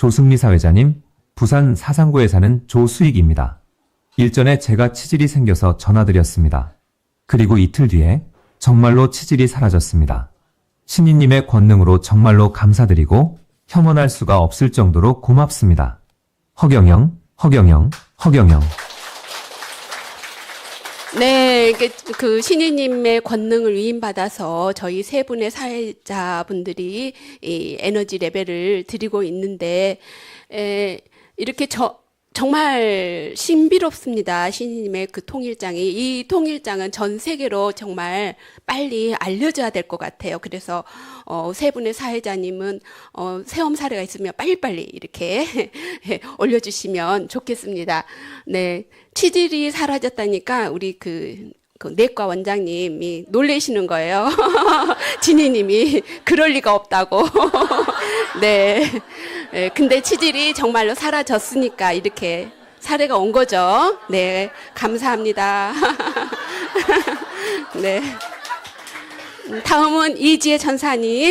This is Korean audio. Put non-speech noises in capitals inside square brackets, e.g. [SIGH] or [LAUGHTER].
조승미 사회자님, 부산 사상구에 사는 조수익입니다. 일전에 제가 치질이 생겨서 전화드렸습니다. 그리고 이틀 뒤에 정말로 치질이 사라졌습니다. 신이님의 권능으로 정말로 감사드리고 혐오할 수가 없을 정도로 고맙습니다. 허경영, 허경영, 허경영. 네, 그 신이님의 권능을 위임받아서 저희 세 분의 사회자분들이 이 에너지 레벨을 드리고 있는데, 에, 이렇게 저, 정말 신비롭습니다. 신이님의 그 통일장이. 이 통일장은 전 세계로 정말 빨리 알려져야 될 것 같아요. 그래서, 어, 세 분의 사회자님은, 어, 체험 사례가 있으면 빨리빨리 이렇게 [LAUGHS] 올려주시면 좋겠습니다. 네. 치질이 사라졌다니까 우리 그, 그 내과 원장님이 놀래시는 거예요. [LAUGHS] 진희님이 그럴 리가 없다고. [LAUGHS] 네. 네. 근데 치질이 정말로 사라졌으니까 이렇게 사례가 온 거죠. 네. 감사합니다. [LAUGHS] 네. 다음은 이지혜 천사님.